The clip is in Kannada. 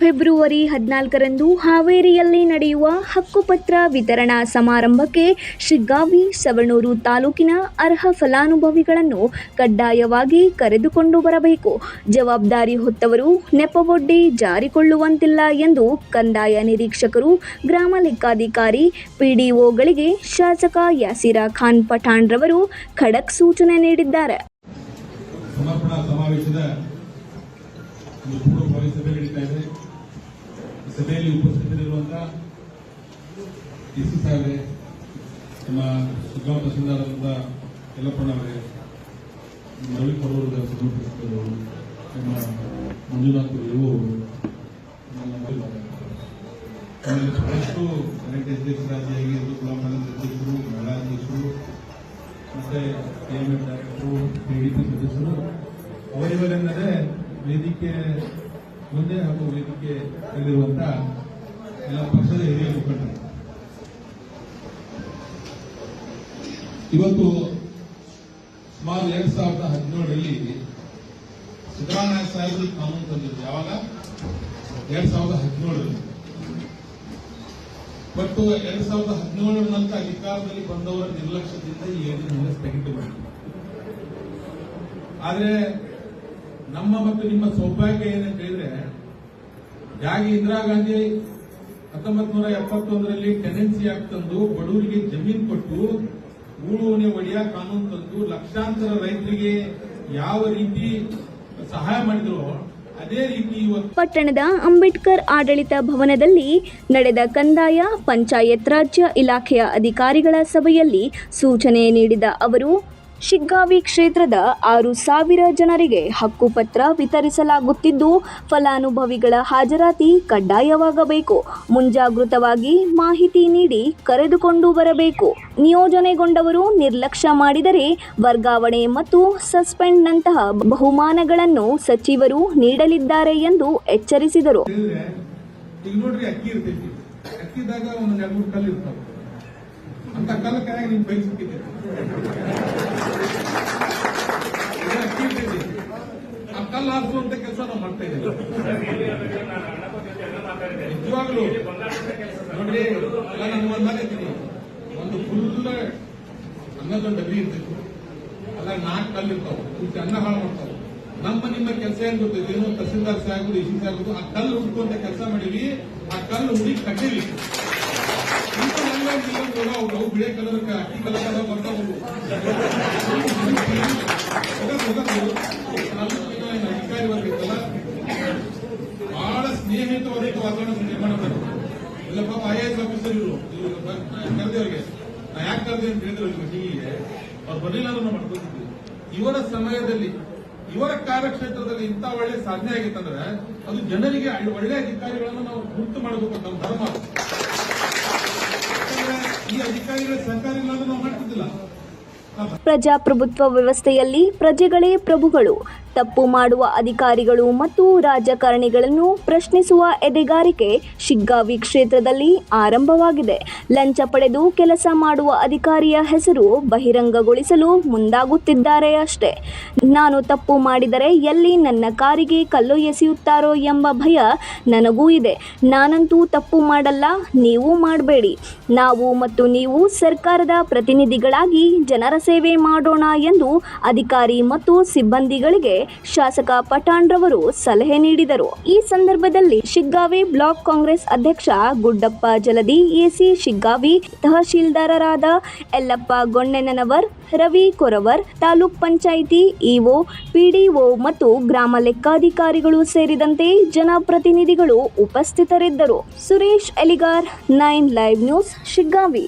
ಫೆಬ್ರವರಿ ಹದಿನಾಲ್ಕರಂದು ಹಾವೇರಿಯಲ್ಲಿ ನಡೆಯುವ ಹಕ್ಕುಪತ್ರ ವಿತರಣಾ ಸಮಾರಂಭಕ್ಕೆ ಶಿಗ್ಗಾವಿ, ಸವಣೂರು ತಾಲೂಕಿನ ಅರ್ಹ ಫಲಾನುಭವಿಗಳನ್ನು ಕಡ್ಡಾಯವಾಗಿ ಕರೆದುಕೊಂಡು ಬರಬೇಕು. ಜವಾಬ್ದಾರಿ ಹೊತ್ತವರು ನೆಪವೊಡ್ಡಿ ಜಾರಿಕೊಳ್ಳುವಂತಿಲ್ಲ ಎಂದು ಕಂದಾಯ ನಿರೀಕ್ಷಕರು, ಗ್ರಾಮ ಲೆಕ್ಕಾಧಿಕಾರಿ, ಪಿಡಿಒಗಳಿಗೆ ಶಾಸಕ ಯಾಸಿರಾ ಖಾನ್ ಪಠಾಣ್ ರವರು ಖಡಕ್ ಸೂಚನೆ ನೀಡಿದ್ದಾರೆ. ಸಮರ್ಪಣಾ ಸಮಾವೇಶದ ಪೂರ್ವ ಇದೆ. ಸಭೆಯಲ್ಲಿ ಉಪಸ್ಥಿತರಿರುವಂತಹ ಡಿಸಿ ಸಾಹೇಬ್ರೆ ನಮ್ಮ ಸುಗಮ ತಹಸೀಲ್ದಾರರಾದ ಯಲ್ಲಪ್ಪಣ್ಣವರೇ ಅವರೇ ರವಿ ಕೊಡೂರು ಸಮರ್ಪಿಸಿದ್ದರು ನಮ್ಮ ಮಂಜುನಾಥ್ ಇವು ಆಮೇಲೆ ಬಹಳಷ್ಟು ಕರೆಂಟ್ ಇದು ಕೂಡ ಮಂಡಲದ ಅಧ್ಯಕ್ಷರು ಮೇಳಾಧ್ಯಕ್ಷರು ಮತ್ತೆ ಕೆಎಂಎಫ್ ಡೈರೆಕ್ಟರು ಪಿಡಿಪಿ ಸದಸ್ಯರು ಅವರಿವರೆಲ್ಲದೆ ವೇದಿಕೆ ಮುಂದೆ ಹಾಗೂ ವೇದಿಕೆ ಇಲ್ಲಿರುವಂತ ಎಲ್ಲ ಪಕ್ಷದ ಹಿರಿಯ ಮುಖಂಡರು. ಇವತ್ತು ಸುಮಾರು ಎರಡ್ ಸಾವಿರದ ಹದಿನೇಳರಲ್ಲಿ ಸಿದ್ದರಾಮಯ್ಯ ಸಾಹೇಬರು ಕಾನೂನು ತಂದಿದ್ರು. ಯಾವಾಗ? ಎರಡ್ ಸಾವಿರದ ಹದಿನೇಳರಲ್ಲಿ. ಮತ್ತು ಎರಡ್ ಸಾವಿರದ ಹದಿನೇಳರ ನಂತರ ಅಧಿಕಾರದಲ್ಲಿ ಬಂದವರ ನಿರ್ಲಕ್ಷ್ಯದಿಂದ ಈ ಯೋಜನೆಯನ್ನು ಸ್ಥಗಿತ ಆದರೆ ಆದ್ರೆ ನಮ್ಮ ಮತ್ತು ನಿಮ್ಮ ಸೌಭಾಗ್ಯ ಏನಂತ ಹೇಳಿದ್ರೆ ಯಾಕೆ ಇಂದಿರಾ ಗಾಂಧಿ ಹತ್ತೊಂಬತ್ ನೂರ ಎಪ್ಪತ್ತೊಂದರಲ್ಲಿ ಟೆನೆನ್ಸಿ ಆಕ್ಟ್ ತಂದು ಬಡವರಿಗೆ ಜಮೀನು ಕೊಟ್ಟು ಊಳುವನೆ ಒಡೆಯ, ಕಾನೂನು ತಂದು ಲಕ್ಷಾಂತರ ರೈತರಿಗೆ ಯಾವ ರೀತಿ ಸಹಾಯ ಮಾಡಿದ್ರು ಅದೇ ರೀತಿ ಪಟ್ಟಣದ ಅಂಬೇಡ್ಕರ್ ಆಡಳಿತ ಭವನದಲ್ಲಿ ನಡೆದ ಕಂದಾಯ ಪಂಚಾಯತ್ ರಾಜ್ಯ ಇಲಾಖೆಯ ಅಧಿಕಾರಿಗಳ ಸಭೆಯಲ್ಲಿ ಸೂಚನೆ ನೀಡಿದ ಅವರು ಶಿಗ್ಗಾವಿ ಕ್ಷೇತ್ರದ ಆರು ಸಾವಿರ ಜನರಿಗೆ ಹಕ್ಕುಪತ್ರ ವಿತರಿಸಲಾಗುತ್ತಿದ್ದು, ಫಲಾನುಭವಿಗಳ ಹಾಜರಾತಿ ಕಡ್ಡಾಯವಾಗಬೇಕು. ಮುಂಜಾಗೃತವಾಗಿ ಮಾಹಿತಿ ನೀಡಿ ಕರೆದುಕೊಂಡು ಬರಬೇಕು. ನಿಯೋಜನೆಗೊಂಡವರು ನಿರ್ಲಕ್ಷ್ಯ ಮಾಡಿದರೆ ವರ್ಗಾವಣೆ ಮತ್ತು ಸಸ್ಪೆಂಡ್ನಂತಹ ಬಹುಮಾನಗಳನ್ನು ಸಚಿವರು ನೀಡಲಿದ್ದಾರೆ ಎಂದು ಎಚ್ಚರಿಸಿದರು. ಅಂತ ಕಲ್ಲು ಕೈಯಾಗ ನಿಮ್ಗೆ ಬೈಕ್ ಈಗ ಅಕ್ಕಿ ಇರ್ತೈತಿ ಆ ಕಲ್ಲು ಹಾರಿಸುವಂತ ಕೆಲಸ ನಾವು ಮಾಡ್ತಾ ಇದ್ದೀವಿ ನಿಜವಾಗ್ಲು ನೋಡ್ರಿ, ನಾನು ಒಂದ್ ಮಾತು ಹೇಳ್ತೀನಿ. ಒಂದು ಫುಲ್ ಅನ್ನದೊಂದು ಡಬ್ಬಿ ಇರ್ತಿತ್ತು ಅಲ್ಲ, ನಾಲ್ಕು ಕಲ್ಲು ಇರ್ತಾವ. ಕುಚ್ಚಿ ಅನ್ನ ಹಾಳು ಮಾಡ್ತಾವ. ನಮ್ಮ ನಿಮ್ಮ ಕೆಲಸ ಏನ್ ಗೊತ್ತೈತಿ ಏನು ತಹಸೀಲ್ದಾರ್ ಸಾಹೇಬರು ಇಸಿ ಸಾಹೇಬರು ಆ ಕಲ್ಲು ಹುಡ್ಕೊಂತ ಕೆಲಸ ಮಾಡಿವಿ ಆ ಕಲ್ಲು ಹುಡಿ ಕಟ್ಟಿವಿ ಅವು ಬಿಳೆ ಕಲರ್ ಅಕ್ಕಿ ಕಲರ್ ಕಲರ್ ಬರ್ತಾವು ಅಧಿಕಾರಿ ವರ್ಗ ಸ್ನೇಹಿತವಾದ ವಾತಾವರಣ ನಿರ್ಮಾಣ ಮಾಡಿದ್ರು ಇಲ್ಲ ಪಾಪ ಎ ಎಸ್ ಆಫೀಸರ್ ಇವರು. ಕರೆದವ್ರಿಗೆ. ನಾ ಯಾಕೆ ಕರೆದೆ ಅಂತ ಹೇಳಿದ್ರು ಮೀಟಿಂಗಿಗೆ ಅವ್ರು ಬರಲಿಲ್ಲ ಅಂದ್ರೆ ಮಾಡ್ಕೊತಿದ್ವಿ ಇವರ ಸಮಯದಲ್ಲಿ, ಇವರ ಕಾರ್ಯಕ್ಷೇತ್ರದಲ್ಲಿ ಇಂಥ ಒಳ್ಳೆ ಸಾಧನೆ ಆಗಿತ್ತಂದ್ರೆ ಅದು ಜನರಿಗೆ ಒಳ್ಳೆ ಅಧಿಕಾರಿಗಳನ್ನು ನಾವು ಗುರುತು ಮಾಡಬೇಕು ನಮ್ಮ ಧರ್ಮ. ಈ ಅಧಿಕಾರಿಗಳ ಸರ್ಕಾರ ಇಲ್ಲ ಅಂದ್ರೆ ನಾವು ಮಾಡ್ತಿದ್ದಿಲ್ಲ. ಪ್ರಜಾಪ್ರಭುತ್ವ ವ್ಯವಸ್ಥೆಯಲ್ಲಿ ಪ್ರಜೆಗಳೇ ಪ್ರಭುಗಳು. ತಪ್ಪು ಮಾಡುವ ಅಧಿಕಾರಿಗಳು ಮತ್ತು ರಾಜಕಾರಣಿಗಳನ್ನು ಪ್ರಶ್ನಿಸುವ ಎದೆಗಾರಿಕೆ ಶಿಗ್ಗಾವಿ ಕ್ಷೇತ್ರದಲ್ಲಿ ಆರಂಭವಾಗಿದೆ. ಲಂಚ ಪಡೆದು ಕೆಲಸ ಮಾಡುವ ಅಧಿಕಾರಿಯ ಹೆಸರು ಬಹಿರಂಗಗೊಳಿಸಲು ಮುಂದಾಗುತ್ತಿದ್ದಾರೆ ಅಷ್ಟೇ. ನಾನು ತಪ್ಪು ಮಾಡಿದರೆ ಎಲ್ಲಿ ನನ್ನ ಕಾರಿಗೆ ಕಲ್ಲು ಎಸೆಯುತ್ತಾರೋ ಎಂಬ ಭಯ ನನಗೂ ಇದೆ. ನಾನಂತೂ ತಪ್ಪು ಮಾಡಲ್ಲ, ನೀವು ಮಾಡಬೇಡಿ. ನಾವು ಮತ್ತು ನೀವು ಸರ್ಕಾರದ ಪ್ರತಿನಿಧಿಗಳಾಗಿ ಜನರ ಸೇವೆ ಮಾಡೋಣ ಎಂದು ಅಧಿಕಾರಿ ಮತ್ತು ಸಿಬ್ಬಂದಿಗಳಿಗೆ ಶಾಸಕ ಪಠಾಣ್ರವರು ಸಲಹೆ ನೀಡಿದರು. ಈ ಸಂದರ್ಭದಲ್ಲಿ ಶಿಗ್ಗಾವಿ ಬ್ಲಾಕ್ ಕಾಂಗ್ರೆಸ್ ಅಧ್ಯಕ್ಷ ಗುಡ್ಡಪ್ಪ ಜಲದಿ, ಎಸಿ ಶಿಗ್ಗಾವಿ ತಹಶೀಲ್ದಾರರಾದ ಯಲ್ಲಪ್ಪ ಗೊಂಡೆನವರ್ ರವಿ ಕೊರವರ್, ತಾಲೂಕ್ ಪಂಚಾಯಿತಿ ಇಒ, ಪಿಡಿಒ ಮತ್ತು ಗ್ರಾಮ ಲೆಕ್ಕಾಧಿಕಾರಿಗಳು ಸೇರಿದಂತೆ ಜನಪ್ರತಿನಿಧಿಗಳು ಉಪಸ್ಥಿತರಿದ್ದರು. Suresh Eligar, nine live news, Shiggavi.